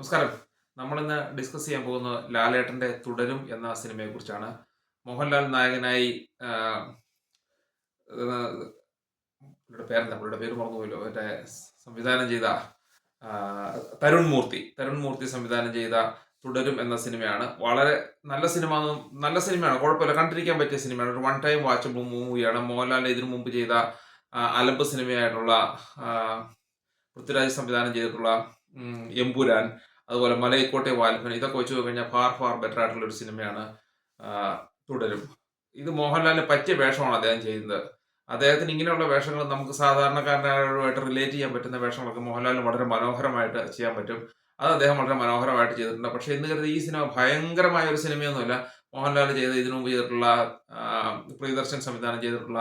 നമസ്കാരം. നമ്മളിന്ന് ഡിസ്കസ് ചെയ്യാൻ പോകുന്നത് ലാലേട്ടന്റെ തുടരും എന്ന സിനിമയെ കുറിച്ചാണ് മോഹൻലാൽ നായകനായി ഇവരുടെ പേരെന്താ? പുള്ളിയുടെ പേര് മറന്നുപോയല്ലോ. മറ്റേ സംവിധാനം ചെയ്ത തരുൺ മൂർത്തി. തരുൺ മൂർത്തി സംവിധാനം ചെയ്ത തുടരും എന്ന സിനിമയാണ്. വളരെ നല്ല സിനിമ നല്ല സിനിമയാണ്. കുഴപ്പമില്ല. കണ്ടിരിക്കാൻ പറ്റിയ സിനിമയാണ്. ഒരു വൺ ടൈം വാച്ചബിൾ മൂവിയാണ് മോഹൻലാൽ ഇതിനു മുമ്പ് ചെയ്ത അലമ്പ് സിനിമയായിട്ടുള്ള പൃഥ്വിരാജ് സംവിധാനം ചെയ്തിട്ടുള്ള എമ്പുരാൻ. അതുപോലെ മലയക്കോട്ടെ വാൽപ്പൻ ഇതൊക്കെ വെച്ച് കഴിഞ്ഞാൽ ഫാർ ഫാർ ബെറ്റർ ആയിട്ടുള്ള ഒരു സിനിമയാണ് തുടരും. ഇത് മോഹൻലാലിന് പറ്റിയ വേഷമാണ് അദ്ദേഹം ചെയ്യുന്നത്. അദ്ദേഹത്തിന് ഇങ്ങനെയുള്ള വേഷങ്ങൾ നമുക്ക് സാധാരണക്കാരനായിട്ട് റിലേറ്റ് ചെയ്യാൻ പറ്റുന്ന വേഷങ്ങളൊക്കെ മോഹൻലാലിന് വളരെ മനോഹരമായിട്ട് ചെയ്യാൻ പറ്റും. അത് അദ്ദേഹം വളരെ മനോഹരമായിട്ട് ചെയ്തിട്ടുണ്ട്. പക്ഷേ ഇന്ന് കരുതി ഈ സിനിമ ഭയങ്കരമായ ഒരു സിനിമയൊന്നുമില്ല. മോഹൻലാൽ ചെയ്ത ഇതിനു മുമ്പ് ചെയ്തിട്ടുള്ള പ്രിയദർശൻ സംവിധാനം ചെയ്തിട്ടുള്ള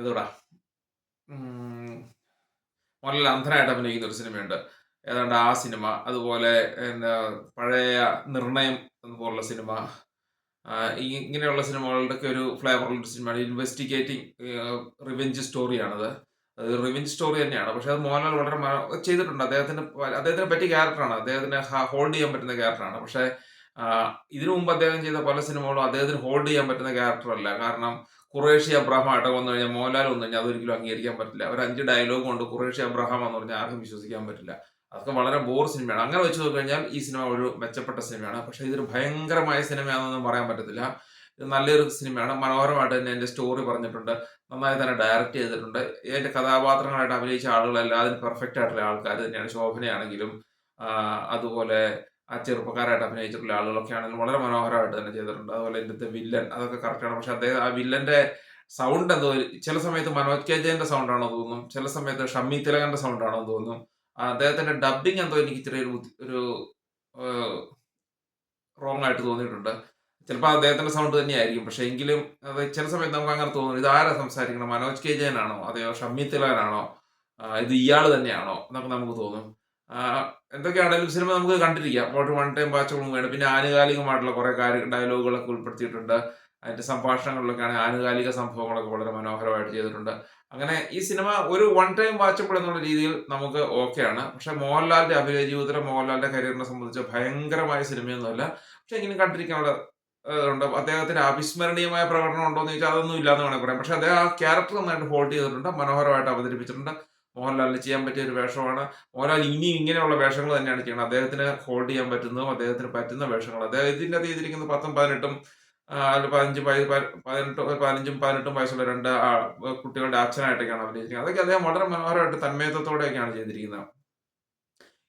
ഏതോടാ? മോഹൻലാൽ അന്ധനായിട്ട് അഭിനയിക്കുന്ന ഒരു സിനിമയുണ്ട്. ഏതാണ്ട് ആ സിനിമ അതുപോലെ എന്താ പഴയ നിർണയം എന്ന് പോലുള്ള സിനിമ ഇങ്ങനെയുള്ള സിനിമകളുടെയൊക്കെ ഒരു ഫ്ലേവറുള്ള ഒരു സിനിമയാണ്. ഇൻവെസ്റ്റിഗേറ്റിംഗ് റിവെഞ്ച് സ്റ്റോറിയാണത് അത് റിവെഞ്ച് സ്റ്റോറി തന്നെയാണ്. പക്ഷെ അത് മോഹൻലാൽ വളരെ ചെയ്തിട്ടുണ്ട്. അദ്ദേഹത്തിന് അദ്ദേഹത്തിനെ പറ്റിയ ക്യാരക്ടറാണ് അദ്ദേഹത്തിന് ഹോൾഡ് ചെയ്യാൻ പറ്റുന്ന ക്യാരക്ടറാണ് പക്ഷെ ഇതിനു മുമ്പ് അദ്ദേഹം ചെയ്ത പല സിനിമകളും അദ്ദേഹത്തിന് ഹോൾഡ് ചെയ്യാൻ പറ്റുന്ന ക്യാരക്ടറല്ല കാരണം കുറേഷ്യ അബ്രഹാം ആയിട്ട് വന്നു കഴിഞ്ഞാൽ മോഹൻലാൽ വന്നു കഴിഞ്ഞാൽ അതൊരിക്കലും അംഗീകരിക്കാൻ പറ്റില്ല. ഒരു അഞ്ച് ഡയലോഗ് കൊണ്ട് കുറേഷ്യ അബ്രഹാം എന്ന് പറഞ്ഞാൽ ആർക്കും വിശ്വസിക്കാൻ പറ്റില്ല. അതൊക്കെ വളരെ ബോർ സിനിമയാണ് അങ്ങനെ വെച്ച് നോക്കി കഴിഞ്ഞാൽ ഈ സിനിമ ഒരു മെച്ചപ്പെട്ട സിനിമയാണ് പക്ഷെ ഇതൊരു ഭയങ്കരമായ സിനിമയാണെന്നൊന്നും പറയാൻ പറ്റത്തില്ല. ഇത് നല്ലൊരു സിനിമയാണ് മനോഹരമായിട്ട് തന്നെ എന്റെ സ്റ്റോറി പറഞ്ഞിട്ടുണ്ട്. നന്നായി തന്നെ ഡയറക്റ്റ് ചെയ്തിട്ടുണ്ട്. എന്റെ കഥാപാത്രങ്ങളായിട്ട് അഭിനയിച്ച ആളുകളെല്ലാം അതിന് പെർഫെക്റ്റ് ആയിട്ടുള്ള ആൾക്കാർ തന്നെയാണ്. ശോഭനയാണെങ്കിലും അതുപോലെ ആ ചെറുപ്പക്കാരായിട്ട് അഭിനയിച്ചിട്ടുള്ള ആളുകളൊക്കെ ആണെങ്കിലും വളരെ മനോഹരമായിട്ട് തന്നെ ചെയ്തിട്ടുണ്ട്. അതുപോലെ എന്റെ വില്ലൻ അതൊക്കെ കറക്റ്റാണ് പക്ഷെ അദ്ദേഹം ആ വില്ലന്റെ സൗണ്ട് എന്തോ ചില സമയത്ത് മനോജ് കെ ജയന്റെ സൗണ്ട് ആണോ തോന്നും. ചില സമയത്ത് ഷമ്മി തിലകന്റെ സൗണ്ടാണോ തോന്നും. അദ്ദേഹത്തിന്റെ ഡബിങ് എന്തോ എനിക്ക് ഇച്ചിരി ഒരു റോങ് ആയിട്ട് തോന്നിയിട്ടുണ്ട്. ചിലപ്പോൾ അദ്ദേഹത്തിന്റെ സൗണ്ട് തന്നെയായിരിക്കും. പക്ഷെ എങ്കിലും അത് ചില സമയത്ത് നമുക്ക് അങ്ങനെ തോന്നുന്നു ഇത് ആരാ സംസാരിക്കണം? മനോജ് കെ ജയനാണോ? അതെയോ ഷമ്മി തിലാനാണോ ഇത് ഇയാൾ തന്നെയാണോ? എന്നൊക്കെ നമുക്ക് തോന്നും. എന്തൊക്കെയാണെങ്കിലും സിനിമ നമുക്ക് കണ്ടിരിക്കാം. വൺ ടൈം വാച്ച് വേണം. പിന്നെ ആനുകാലികമായിട്ടുള്ള കുറെ കാര്യ ഡയലോഗുകളൊക്കെ ഉൾപ്പെടുത്തിയിട്ടുണ്ട്. അതിന്റെ സംഭാഷണങ്ങളിലൊക്കെയാണ് ആനുകാലിക സംഭവങ്ങളൊക്കെ വളരെ മനോഹരമായിട്ട് ചെയ്തിട്ടുണ്ട്. അങ്ങനെ ഈ സിനിമ ഒരു വൺ ടൈം വാച്ചബിൾ എന്നുള്ള രീതിയിൽ നമുക്ക് ഓക്കെയാണ് പക്ഷെ മോഹൻലാലിന്റെ അഭിനയ ജീവിതത്തിലെ മോഹൻലാലിന്റെ കരിയറിനെ സംബന്ധിച്ച് ഭയങ്കരമായ സിനിമയൊന്നുമല്ല. പക്ഷെ എങ്കിലും കണ്ടിരിക്കാനുള്ള ഉണ്ട്. അദ്ദേഹത്തിന്റെ അവിസ്മരണീയമായ പ്രകടനം ഉണ്ടോ എന്ന് ചോദിച്ചാൽ അതൊന്നും ഇല്ലാന്ന് വേണമെങ്കിൽ പറയാം. പക്ഷെ അദ്ദേഹം ആ ക്യാരക്ടർ നന്നായിട്ട് ഹോൾഡ് ചെയ്തിട്ടുണ്ട്. മനോഹരമായിട്ട് അവതരിപ്പിച്ചിട്ടുണ്ട്. മോഹൻലാലിന് ചെയ്യാൻ പറ്റിയ ഒരു വേഷമാണ്. മോഹൻലാൽ ഇനി ഇങ്ങനെയുള്ള വേഷങ്ങൾ തന്നെയാണ് ചെയ്യുന്നത്. അദ്ദേഹത്തിന് ഹോൾഡ് ചെയ്യാൻ പറ്റുന്നതും അദ്ദേഹത്തിന് പറ്റുന്ന വേഷങ്ങൾ. അദ്ദേഹം ഇതിന്റെ അത് ചെയ്തിരിക്കുന്ന പത്തും പതിനെട്ടും പതിനഞ്ച് വയ- പ- പതിനെട്ട് പതിനഞ്ചും പതിനെട്ടും വയസ്സുള്ള രണ്ട് കുട്ടികളുടെ അച്ഛനായിട്ടൊക്കെയാണ് അഭിനയിച്ചിരിക്കുന്നത്. അതൊക്കെ അദ്ദേഹം വളരെ മനോഹരമായിട്ട് തന്മയത്വത്തോടെയൊക്കെയാണ് ചെയ്തിരിക്കുന്നത്.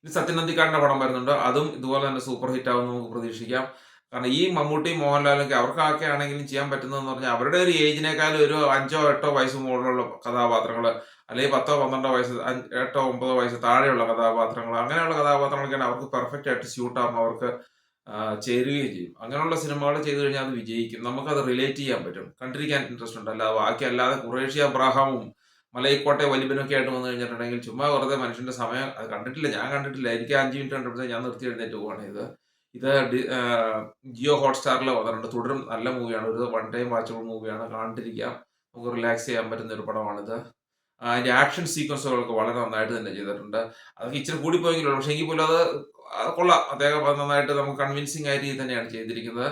ഇനി സത്യനന്ദിക്കാടിന്റെ പടം വരുന്നുണ്ട്. അതും ഇതുപോലെ തന്നെ സൂപ്പർ ഹിറ്റ് ആവും നമുക്ക് പ്രതീക്ഷിക്കാം. കാരണം ഈ മമ്മൂട്ടിയും മോഹൻലാലൊക്കെ അവർക്കൊക്കെ ആണെങ്കിലും ചെയ്യാൻ പറ്റുന്നതെന്ന് പറഞ്ഞാൽ അവരുടെ ഒരു ഏജിനേക്കാളും ഒരു അഞ്ചോ എട്ടോ വയസ്സ് മുകളിലുള്ള കഥാപാത്രങ്ങൾ അല്ലെങ്കിൽ പത്തോ പന്ത്രണ്ടോ വയസ്സ് എട്ടോ ഒമ്പതോ വയസ്സ് താഴെയുള്ള കഥാപാത്രങ്ങൾ അങ്ങനെയുള്ള കഥാപാത്രങ്ങളൊക്കെയാണ് അവർക്ക് പെർഫെക്റ്റ് ആയിട്ട് സ്യൂട്ട് അവർക്ക് ചേരുകയും ചെയ്യും. അങ്ങനെയുള്ള സിനിമകൾ ചെയ്തു കഴിഞ്ഞാൽ അത് വിജയിക്കും. നമുക്കത് റിലേറ്റ് ചെയ്യാൻ പറ്റും. കണ്ടിരിക്കാൻ ഇൻട്രസ്റ്റ് ഉണ്ട്. അല്ലാതെ ബാക്കി അല്ലാതെ കുറേഷ്യ അബ്രാഹാമും മലയിക്കോട്ടെ വലിബനൊക്കെ ആയിട്ട് വന്നു കഴിഞ്ഞിട്ടുണ്ടെങ്കിൽ ചുമ്മാ വെറുതെ മനുഷ്യന്റെ സമയം അത് കണ്ടിട്ടില്ല. ഞാൻ കണ്ടിട്ടില്ല. എനിക്ക് അഞ്ച് മിനിറ്റ് കണ്ടപ്പോൾ ഞാൻ നിർത്തി എഴുന്നേറ്റ് പോവാണ്. ഇത് ഇത് ജിയോ ഹോട്ട്സ്റ്റാറിൽ വന്നിട്ടുണ്ട്. തുടരും. നല്ല മൂവിയാണ് ഒരു വൺ ടൈം വാച്ചബിൾ മൂവിയാണ് കണ്ടിരിക്കാം. നമുക്ക് റിലാക്സ് ചെയ്യാൻ പറ്റുന്ന ഒരു പടമാണിത്. അതിന്റെ ആക്ഷൻ സീക്വൻസുകളൊക്കെ വളരെ നന്നായിട്ട് തന്നെ ചെയ്തിട്ടുണ്ട്. അതൊക്കെ ഇച്ചിരി കൂടി പോയെങ്കിലും പക്ഷേ എങ്കിൽ പോലും അത് കൊള്ളാം. അദ്ദേഹം നന്നായിട്ട് നമുക്ക് കൺവിൻസിങ് ആയ രീതിയിൽ തന്നെയാണ് ചെയ്തിരിക്കുന്നത്.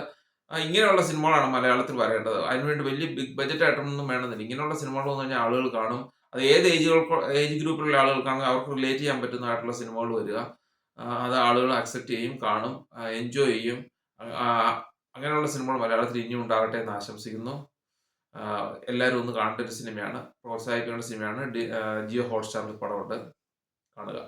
ഇങ്ങനെയുള്ള സിനിമകളാണ് മലയാളത്തിൽ വരേണ്ടത്. അതിനുവേണ്ടി വലിയ ബിഗ് ബഡ്ജറ്റ് ആയിട്ടൊന്നും വേണമെന്നില്ല. ഇങ്ങനെയുള്ള സിനിമകൾ വന്നു കഴിഞ്ഞാൽ ആളുകൾ കാണും. അത് ഏത് ഏജുകൾക്ക് ഏജ് ഗ്രൂപ്പിലുള്ള ആളുകൾക്കാണെങ്കിൽ അവർക്ക് റിലേറ്റ് ചെയ്യാൻ പറ്റുന്നതായിട്ടുള്ള സിനിമകൾ വരിക. അത് ആളുകൾ അക്സെപ്റ്റ് ചെയ്യും കാണും എൻജോയ് ചെയ്യും. അങ്ങനെയുള്ള സിനിമകൾ മലയാളത്തിൽ ഇനിയും ഉണ്ടാകട്ടെ എന്ന് ആശംസിക്കുന്നു. എല്ലാവരും ഒന്ന് കാണേണ്ട ഒരു സിനിമയാണ് പ്രോത്സാഹിപ്പിക്കേണ്ട സിനിമയാണ് ജിയോ ഹോട്ട്സ്റ്റാറിൽ പടമുണ്ട്. കാണുക.